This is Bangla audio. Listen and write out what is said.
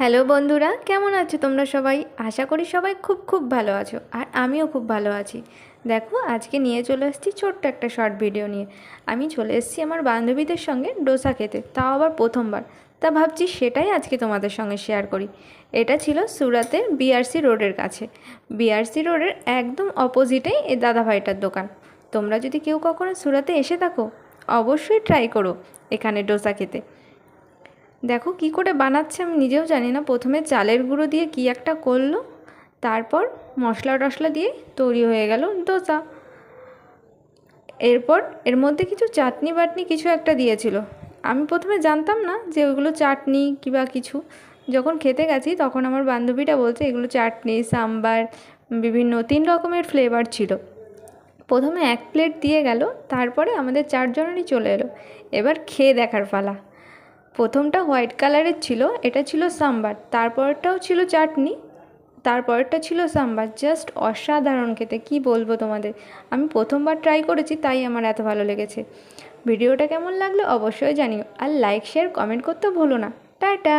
হ্যালো বন্ধুরা, কেমন আছো তোমরা সবাই? আশা করি সবাই খুব খুব ভালো আছো, আর আমিও খুব ভালো আছি। দেখো, আজকে নিয়ে চলে এসেছি ছোট্ট একটা শর্ট ভিডিও নিয়ে। আমি চলে এসেছি আমার বান্ধবীদের সঙ্গে ডোসা খেতে, তাও আবার প্রথমবার। তা ভাবছি সেটাই আজকে তোমাদের সঙ্গে শেয়ার করি। এটা ছিল সুরাতের বিআরসি রোডের কাছে। বিআরসি রোডের একদম অপোজিটেই এই দাদাভাইটার দোকান। তোমরা যদি কেউ কখনো সুরাতে এসে থাকো, অবশ্যই ট্রাই করো এখানে ডোসা খেতে। দেখো কি করে বানাচ্ছে আমি নিজেও জানি না। প্রথমে চালের গুঁড়ো দিয়ে কি একটা করল, তারপর মশলা টশলা দিয়ে তৈরি হয়ে গেল দোসা। এরপর এর মধ্যে কিছু চাটনি বাটনি কিছু একটা দিয়েছিল। আমি প্রথমে জানতাম না যে ওইগুলো চাটনি কিবা কিছু। যখন খেতে গেছি তখন আমার বান্ধবীটা বলছে, এগুলো চাটনি, সাম্বার, বিভিন্ন তিন রকমের ফ্লেভার ছিল। প্রথমে এক প্লেট দিয়ে গেল, তারপরে আমাদের চারজনেরই চলে এলো। এবার খেয়ে দেখার পালা। প্রথমটা হোয়াইট কালারের ছিল, এটা ছিল সাম্বার, তারপরটাও ছিল চাটনি, তারপরটা ছিল সাম্বার, জাস্ট অসাধারণ খেতে, কি বলব তোমাদের? আমি প্রথমবার ট্রাই করেছি, তাই আমার এত ভালো লেগেছে। ভিডিওটা কেমন লাগল অবশ্যই জানিও, আর লাইক শেয়ার কমেন্ট করতে ভুলো না। টাটা!